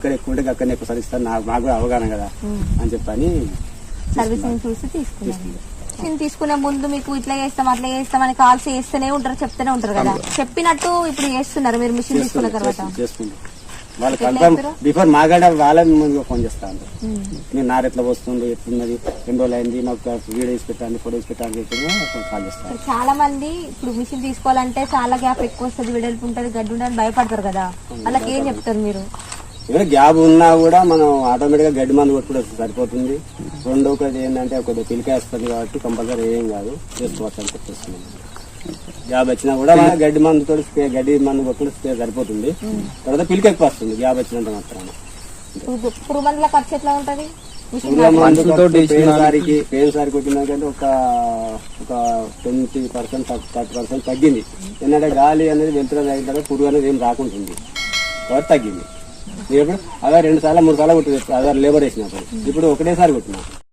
ఇక్కడ ఎక్కువ ఉంటే అక్కడ ఎక్కువ సరిస్తాను. నాకు మాకు కూడా అవగాహన కదా. అని చెప్పని సర్వీసింగ్ చూసి తీసుకున్నాను. నేను తీసుకునే ముందు మీకు ఇట్లా చేస్తాం అట్లా చేస్తాం అని కాల్స్ చేస్తూనే ఉంటారు చెప్తూనే ఉంటారు కదా. చెప్పినట్టు ఇప్పుడు చేస్తున్నారు మీరు మిషన్ తీసుకున్న తర్వాత. వాళ్ళు కన్ఫర్మ్ బిఫోర్ మాగాడ వాళ్ళ ముందుగా ఫోన్ చేస్తాను నేను నారు ఎట్లా వస్తుంది ఎట్లున్నది ఎన్ని రోజులు అయింది నాకు వీడియో వేసి పెట్టండి ఫోటో వేసి పెట్టండి కాల్ చేస్తాను చాలా మంది ఇప్పుడు మిషన్ తీసుకోవాలంటే చాలా గ్యాప్ ఎక్కువ వస్తుంది వెడల్పు ఉంటుంది గడ్డి ఉంటుంది భయపడతారు కదా. వాళ్ళకి ఏం చెప్తారు మీరు? ఏమైనా గ్యాప్ ఉన్నా కూడా మనం ఆటోమేటిక్గా గడ్డి మందు కొట్టుకుంటే సరిపోతుంది. రెండో ఒకటి ఏంటంటే కొద్దిగా పిలిక వేస్తుంది కాబట్టి కంపల్సరీ ఏం కాదు. చేసుకోవచ్చు అని చెప్పేస్తున్నాం గ్యాప్ వచ్చినా కూడా మన గడ్డి మందుతో స్ప్రే గడ్డి మందు కొట్టుకుంటే స్ప్రే సరిపోతుంది. తర్వాత పిలిక ఎక్కువ వస్తుంది. గ్యాప్ వచ్చినంత ఖర్చు ఎట్లా ఉంటది? పేరుసారికి వచ్చినాకంటే ఒక ఒక ట్వంటీ పర్సెంట్ థర్టీ పర్సెంట్ తగ్గింది. ఎందుకంటే గాలి అనేది వెళ్తున్న తగ్గిన తర్వాత పురుగు అనేది ఏం రాకుంటుంది. కాబట్టి తగ్గింది. ఇప్పుడు అదే రెండు సార్లు మూడు సార్లు కొట్టింది. అదే లేబర్ వేసినప్పుడు ఇప్పుడు ఒకటేసారి కొట్టినా.